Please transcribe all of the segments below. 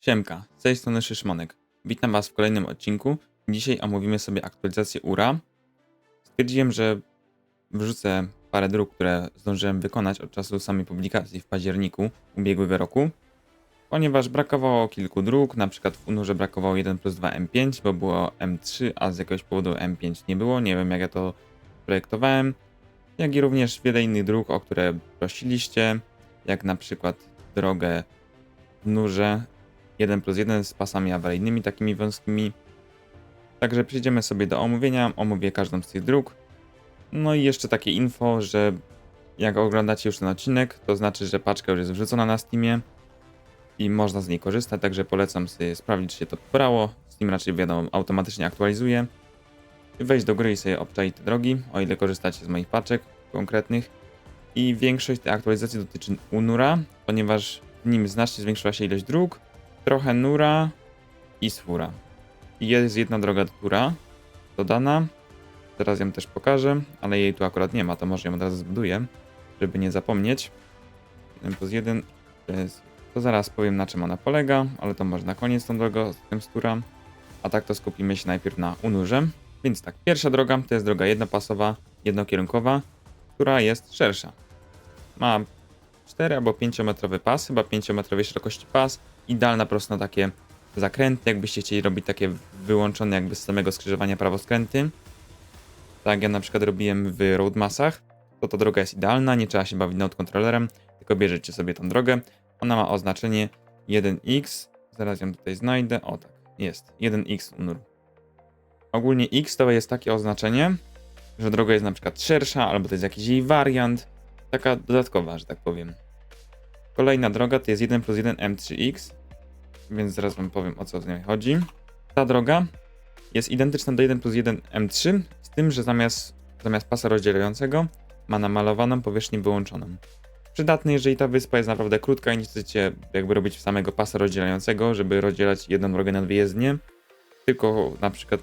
Siemka, z tej strony Szyszmonek. Witam Was w kolejnym odcinku. Dzisiaj omówimy sobie aktualizację URA. Stwierdziłem, że wrzucę parę dróg, które zdążyłem wykonać od czasu samej publikacji w październiku ubiegłego roku, ponieważ brakowało kilku dróg, na przykład w Unurze brakowało 1 plus 2 M5, bo było M3, a z jakiegoś powodu M5 nie było, nie wiem jak ja to projektowałem, jak i również wiele innych dróg, o które prosiliście, jak na przykład drogę w nurze 1 plus 1 z pasami awaryjnymi, takimi wąskimi. Także przejdziemy sobie do omówienia, omówię każdą z tych dróg. No i jeszcze takie info, że jak oglądacie już ten odcinek, to znaczy, że paczka już jest wrzucona na Steamie i można z niej korzystać, także polecam sobie sprawdzić, czy się to pobrało. Steam raczej wiadomo, automatycznie aktualizuje. Wejść do gry i sobie obczaić te drogi, o ile korzystacie z moich paczek konkretnych. I większość tej aktualizacji dotyczy Unura, ponieważ w nim znacznie zwiększyła się ilość dróg, trochę Nura i Sfura. I jest jedna droga do Tura dodana. Teraz ją też pokażę, ale jej tu akurat nie ma, to może ją od razu zbuduję, żeby nie zapomnieć. 1 plus 1 to jest... To zaraz powiem na czym ona polega, ale to może na koniec tą drogą z tym z Tura. A tak to skupimy się najpierw na Unurze. Więc tak, pierwsza droga to jest droga jednopasowa, jednokierunkowa, która jest szersza. Ma 4 albo 5 metrowy pas, chyba 5 metrowej szerokości pas, idealna prosto na takie zakręty, jakbyście chcieli robić takie wyłączone jakby z samego skrzyżowania prawoskręty. Tak ja na przykład robiłem w roadmasach, to ta droga jest idealna, nie trzeba się bawić node kontrolerem, tylko bierzecie sobie tą drogę. Ona ma oznaczenie 1x, zaraz ją tutaj znajdę, o tak, jest, 1x unur. Ogólnie x to jest takie oznaczenie, że droga jest na przykład szersza, albo to jest jakiś jej wariant, taka dodatkowa, że tak powiem. Kolejna droga to jest 1 plus 1 M3X, więc zaraz wam powiem o co z nią chodzi. Ta droga jest identyczna do 1 plus 1 M3, z tym, że zamiast, zamiast pasa rozdzielającego ma namalowaną powierzchnię wyłączoną. Przydatny, jeżeli ta wyspa jest naprawdę krótka i nie chcecie jakby robić samego pasa rozdzielającego, żeby rozdzielać jedną drogę na dwie jezdnie, tylko na przykład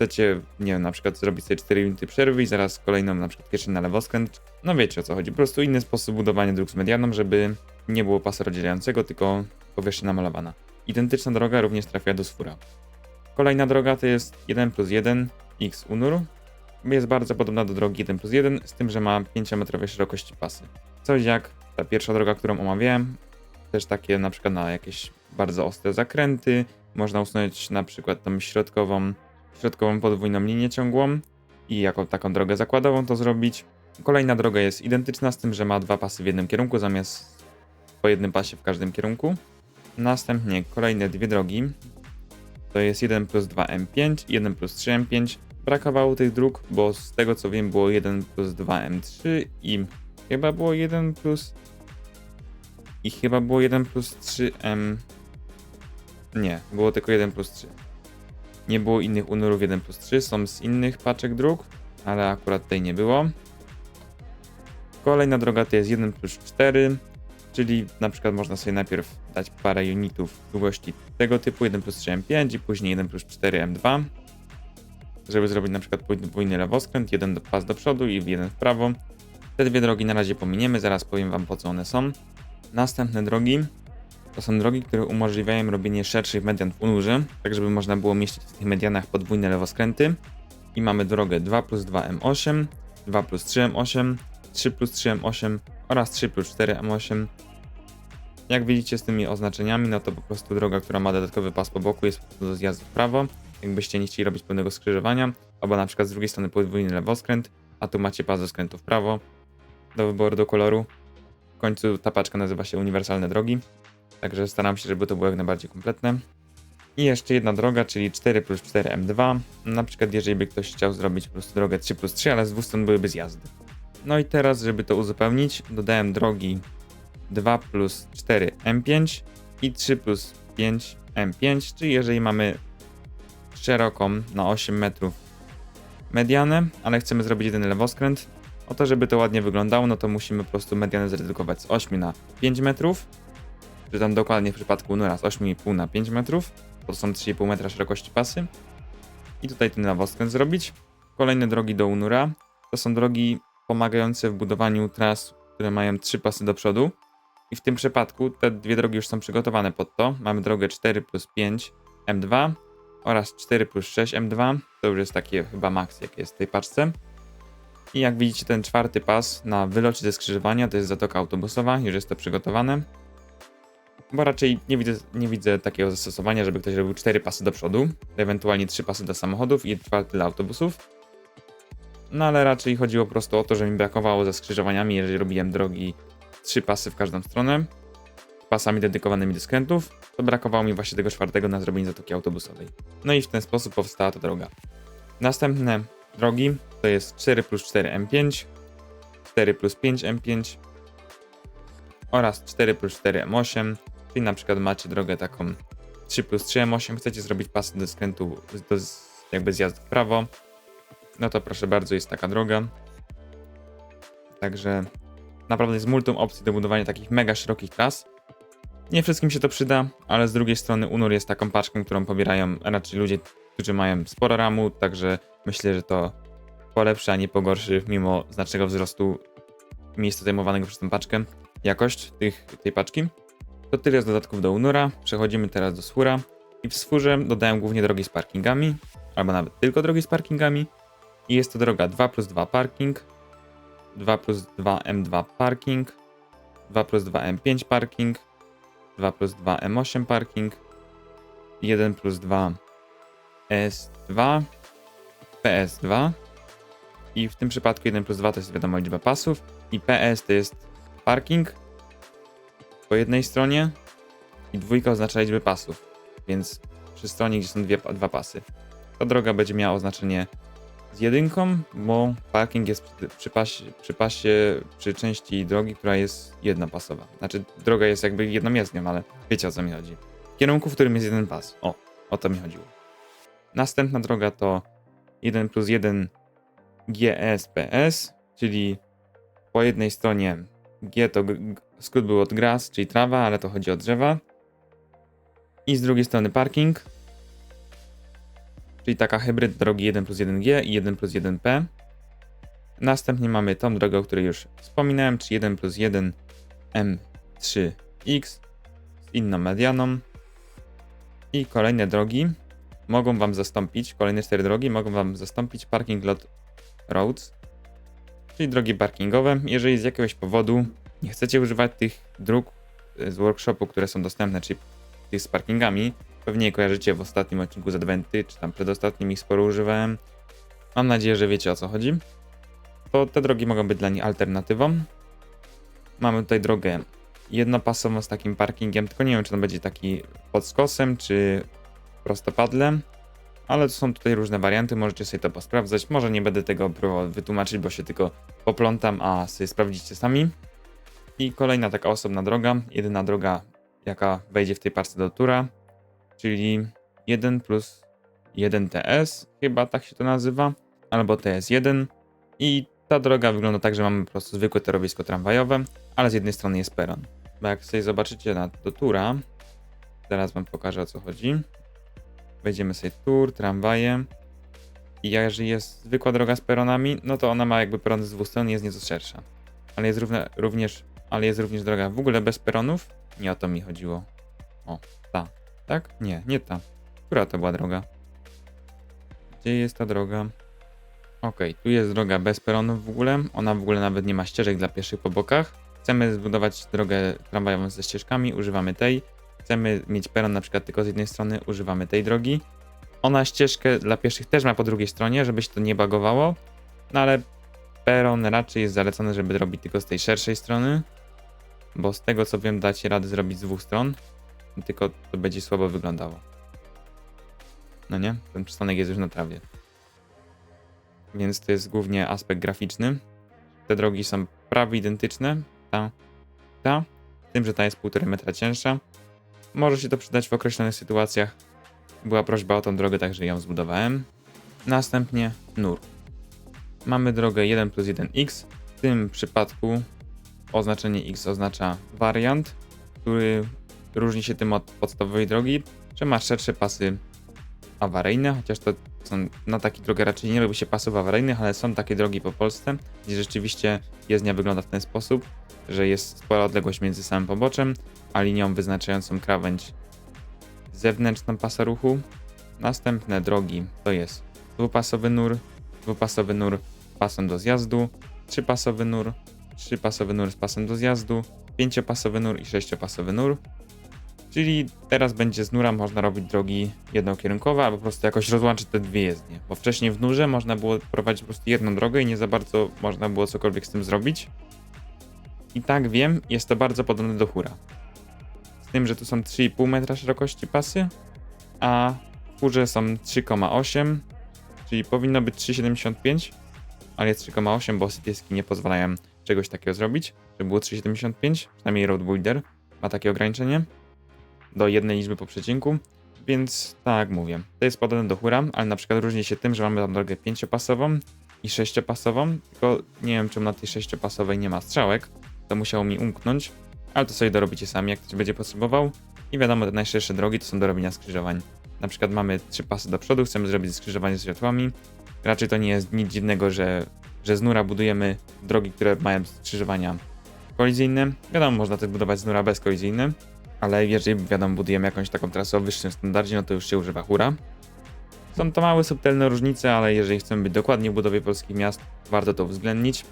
chcecie, nie wiem, na przykład zrobić sobie 4 minuty przerwy i zaraz kolejną na przykład kieszeń na lewoskręt. No wiecie o co chodzi, po prostu inny sposób budowania dróg z medianą, żeby nie było pasa rozdzielającego, tylko powierzchnia namalowana. Identyczna droga również trafia do Sfura. Kolejna droga to jest 1 plus 1 X Unur. Jest bardzo podobna do drogi 1 plus 1, z tym, że ma 5-metrowej szerokości pasy. Coś jak ta pierwsza droga, którą omawiałem, też takie na przykład na jakieś bardzo ostre zakręty, można usunąć na przykład tą środkową środkową podwójną linię ciągłą i jako taką drogę zakładową to zrobić. Kolejna droga jest identyczna z tym, że ma dwa pasy w jednym kierunku zamiast po jednym pasie w każdym kierunku. Następnie kolejne dwie drogi to jest 1 plus 2 M5 i 1 plus 3 M5. Brakowało tych dróg, bo z tego co wiem było 1 plus 2 M3 i chyba było 1 plus i chyba było 1 plus 3 M nie, było tylko 1 plus 3. Nie było innych unurów 1 plus 3, są z innych paczek dróg, ale akurat tej nie było. Kolejna droga to jest 1 plus 4, czyli na przykład można sobie najpierw dać parę unitów długości tego typu 1 plus 3 M5 i później 1 plus 4 M2, żeby zrobić na przykład podwójny lewoskręt, jeden pas do przodu i jeden w prawo. Te dwie drogi na razie pominiemy, zaraz powiem wam po co one są. Następne drogi to są drogi, które umożliwiają robienie szerszych median w unurze, tak żeby można było mieścić w tych medianach podwójne lewoskręty. I mamy drogę 2 plus 2 M8, 2 plus 3 M8, 3 plus 3 M8 oraz 3 plus 4 M8. Jak widzicie z tymi oznaczeniami, no to po prostu droga, która ma dodatkowy pas po boku jest do zjazdu w prawo. Jakbyście nie chcieli robić pełnego skrzyżowania, albo na przykład z drugiej strony podwójny lewoskręt, a tu macie pas do skrętu w prawo do wyboru do koloru. W końcu ta paczka nazywa się Uniwersalne Drogi. Także staram się, żeby to było jak najbardziej kompletne. I jeszcze jedna droga, czyli 4 plus 4 M2. Na przykład, jeżeli by ktoś chciał zrobić po prostu drogę 3 plus 3, ale z dwóch stron byłyby zjazdy. No i teraz, żeby to uzupełnić, dodałem drogi 2 plus 4 M5 i 3 plus 5 M5, czyli jeżeli mamy szeroką na 8 metrów medianę, ale chcemy zrobić jeden lewoskręt, o to, żeby to ładnie wyglądało, no to musimy po prostu medianę zredukować z 8 na 5 metrów, czy tam dokładnie w przypadku Nura z 8,5 na 5 metrów, to są 3,5 metra szerokości pasy. I tutaj ten lewoskręt zrobić. Kolejne drogi do Unura to są drogi pomagające w budowaniu tras, które mają 3 pasy do przodu. I w tym przypadku te dwie drogi już są przygotowane pod to. Mamy drogę 4 plus 5 M2 oraz 4 plus 6 M2. To już jest takie chyba maks, jak jest w tej paczce. I jak widzicie, ten czwarty pas na wylocie ze skrzyżowania to jest zatoka autobusowa, już jest to przygotowane. Bo raczej nie widzę, nie widzę takiego zastosowania, żeby ktoś robił 4 pasy do przodu, ewentualnie 3 pasy dla samochodów i czwarty dla autobusów. No ale raczej chodziło po prostu o to, że mi brakowało ze skrzyżowaniami, jeżeli robiłem drogi 3 pasy w każdą stronę, pasami dedykowanymi do skrętów, to brakowało mi właśnie tego czwartego na zrobienie zatoki autobusowej. No i w ten sposób powstała ta droga. Następne drogi to jest 4 plus 4 M5, 4 plus 5 M5 oraz 4 plus 4 M8, czyli na przykład macie drogę taką 3 plus 3 M8, chcecie zrobić pasy do skrętu, do jakby zjazd w prawo, no to proszę bardzo, jest taka droga. Także naprawdę jest multum opcji do budowania takich mega szerokich tras. Nie wszystkim się to przyda, ale z drugiej strony Unur jest taką paczką, którą pobierają raczej ludzie, którzy mają sporo ramu, także myślę, że to polepszy, a nie pogorszy, mimo znacznego wzrostu miejsca zajmowanego przez tę paczkę, jakość tych, tej paczki. To tyle z dodatków do Unura. Przechodzimy teraz do Swura. I w Swurze dodają głównie drogi z parkingami, albo nawet tylko drogi z parkingami. I jest to droga 2 plus 2 parking, 2 plus 2 M2 parking, 2 plus 2 M5 parking, 2 plus 2 M8 parking, 1 plus 2 S2, PS2 i w tym przypadku 1 plus 2 to jest wiadomo liczba pasów i PS to jest parking po jednej stronie i dwójka oznacza liczbę pasów, więc przy stronie, gdzie są dwie, dwa pasy. Ta droga będzie miała oznaczenie z jedynką, bo parking jest przy, przy, pasie, przy pasie, przy części drogi, która jest jednopasowa. Znaczy, droga jest jakby jedną jezdnią, ale wiecie o co mi chodzi. W kierunku, w którym jest jeden pas. O, o to mi chodziło. Następna droga to 1 plus 1 GSPS, czyli po jednej stronie G to skrót był od grass, czyli trawa, ale to chodzi o drzewa. I z drugiej strony parking, czyli taka hybryd drogi 1 plus 1G i 1 plus 1P. Następnie mamy tą drogę, o której już wspominałem, czyli 1 plus 1 M3X z inną medianą. I kolejne drogi mogą Wam zastąpić, kolejne cztery drogi mogą Wam zastąpić parking lot roads, czyli drogi parkingowe. Jeżeli z jakiegoś powodu nie chcecie używać tych dróg e, z workshopu, które są dostępne, czyli tych z parkingami, pewnie je kojarzycie w ostatnim odcinku z Adventy, czy tam przedostatnim ich sporo używałem. Mam nadzieję, że wiecie o co chodzi. To te drogi mogą być dla nich alternatywą. Mamy tutaj drogę jednopasową z takim parkingiem, tylko nie wiem, czy to będzie taki pod skosem, czy prostopadle. Ale są tutaj różne warianty, możecie sobie to posprawdzać. Może nie będę tego próbował wytłumaczyć, bo się tylko poplątam, a sobie sprawdzicie sami. I kolejna taka osobna droga, jedyna droga, jaka wejdzie w tej parce do tura, czyli 1 plus 1 TS, chyba tak się to nazywa, albo TS1. I ta droga wygląda tak, że mamy po prostu zwykłe torowisko tramwajowe, ale z jednej strony jest peron. Bo jak sobie zobaczycie na, do tura, zaraz wam pokażę o co chodzi. Wejdziemy sobie tur, tramwaje. I jeżeli jest zwykła droga z peronami, no to ona ma jakby perony z dwóch stron i jest nieco szersza. Ale jest równe, również, ale jest również droga w ogóle bez peronów. Nie o to mi chodziło. O, ta. Tak? Nie, nie ta. Która to była droga? Gdzie jest ta droga? Okej, tu jest droga bez peronów w ogóle. Ona w ogóle nawet nie ma ścieżek dla pieszych po bokach. Chcemy zbudować drogę tramwajową ze ścieżkami, używamy tej. Chcemy mieć peron na przykład tylko z jednej strony, używamy tej drogi. Ona ścieżkę dla pieszych też ma po drugiej stronie, żeby się to nie bagowało. No ale peron raczej jest zalecony, żeby robić tylko z tej szerszej strony. Bo z tego co wiem, dacie radę zrobić z dwóch stron. Tylko to będzie słabo wyglądało. No nie? Ten przystanek jest już na trawie. Więc to jest głównie aspekt graficzny. Te drogi są prawie identyczne. Ta, ta. Tym, że ta jest 1,5 metra cięższa. Może się to przydać w określonych sytuacjach. Była prośba o tą drogę, także ją zbudowałem. Następnie nur. Mamy drogę 1 plus 1x. W tym przypadku oznaczenie x oznacza wariant, który różni się tym od podstawowej drogi, że ma szersze pasy awaryjne, chociaż to są na takie drogi raczej nie robi się pasów awaryjnych, ale są takie drogi po Polsce, gdzie rzeczywiście jezdnia wygląda w ten sposób, że jest spora odległość między samym poboczem, a linią wyznaczającą krawędź zewnętrzną pasa ruchu. Następne drogi to jest dwupasowy nur, dwupasowy nur z pasem do zjazdu, trzypasowy nur, trzypasowy nur z pasem do zjazdu, pięciopasowy nur i sześciopasowy nur. Czyli teraz będzie z nura można robić drogi jednokierunkowe, albo po prostu jakoś rozłączyć te dwie jezdnie. Bo wcześniej w nurze można było prowadzić po prostu jedną drogę i nie za bardzo można było cokolwiek z tym zrobić. I tak wiem, jest to bardzo podobne do hura. Z tym, że tu są 3,5 metra szerokości pasy, a w hurze są 3,8, czyli powinno być 3,75, ale jest 3,8, bo sypieski nie pozwalają czegoś takiego zrobić, żeby było 3,75, przynajmniej Road Builder ma takie ograniczenie do jednej liczby po przecinku, więc tak mówię, to jest podobne do hura, ale na przykład różni się tym, że mamy tam drogę pięciopasową i sześciopasową, tylko nie wiem czemu na tej sześciopasowej nie ma strzałek, to musiało mi umknąć, ale to sobie dorobicie sami, jak ktoś będzie potrzebował. I wiadomo, te najszersze drogi to są do robienia skrzyżowań. Na przykład mamy trzy pasy do przodu, chcemy zrobić skrzyżowanie z światłami. Raczej to nie jest nic dziwnego, że, że z nura budujemy drogi, które mają skrzyżowania kolizyjne. Wiadomo, można też budować z nura bezkolizyjne, ale jeżeli wiadomo, budujemy jakąś taką trasę o wyższym standardzie, no to już się używa hura. Są to małe, subtelne różnice, ale jeżeli chcemy być dokładni w budowie polskich miast, warto to uwzględnić.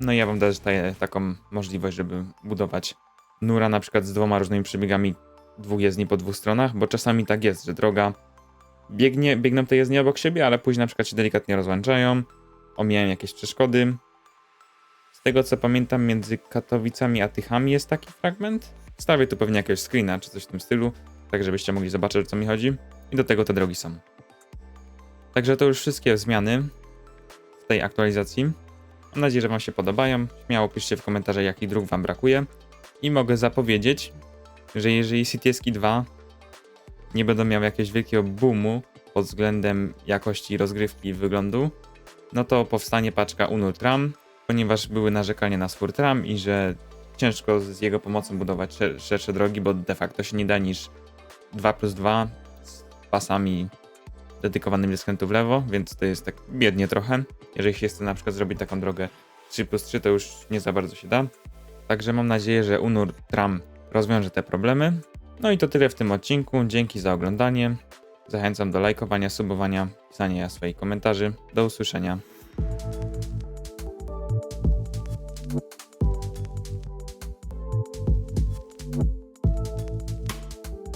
No i ja wam też daję taką możliwość, żeby budować nura na przykład z dwoma różnymi przebiegami dwóch jezdni po dwóch stronach, bo czasami tak jest, że droga biegnie, biegną te jezdnie obok siebie, ale później na przykład się delikatnie rozłączają, omijają jakieś przeszkody. Z tego co pamiętam, między Katowicami a Tychami jest taki fragment. Wstawię tu pewnie jakiegoś screena czy coś w tym stylu, tak żebyście mogli zobaczyć o co mi chodzi. I do tego te drogi są. Także to już wszystkie zmiany w tej aktualizacji. Mam nadzieję, że Wam się podobają. Śmiało piszcie w komentarzach, jakich dróg Wam brakuje. I mogę zapowiedzieć, że jeżeli CTSki 2 nie będą miały jakiegoś wielkiego boomu pod względem jakości rozgrywki i wyglądu, no to powstanie paczka Unur Tram, ponieważ były narzekania na swór Tram i że ciężko z jego pomocą budować szer- szersze drogi, bo de facto się nie da niż 2 plus 2 z pasami dedykowanymi skrętu w lewo, więc to jest tak biednie trochę. Jeżeli się chce na przykład zrobić taką drogę 3 plus 3, to już nie za bardzo się da. Także mam nadzieję, że Unur Tram rozwiąże te problemy. No i to tyle w tym odcinku. Dzięki za oglądanie. Zachęcam do lajkowania, subowania, pisania swoich komentarzy. Do usłyszenia.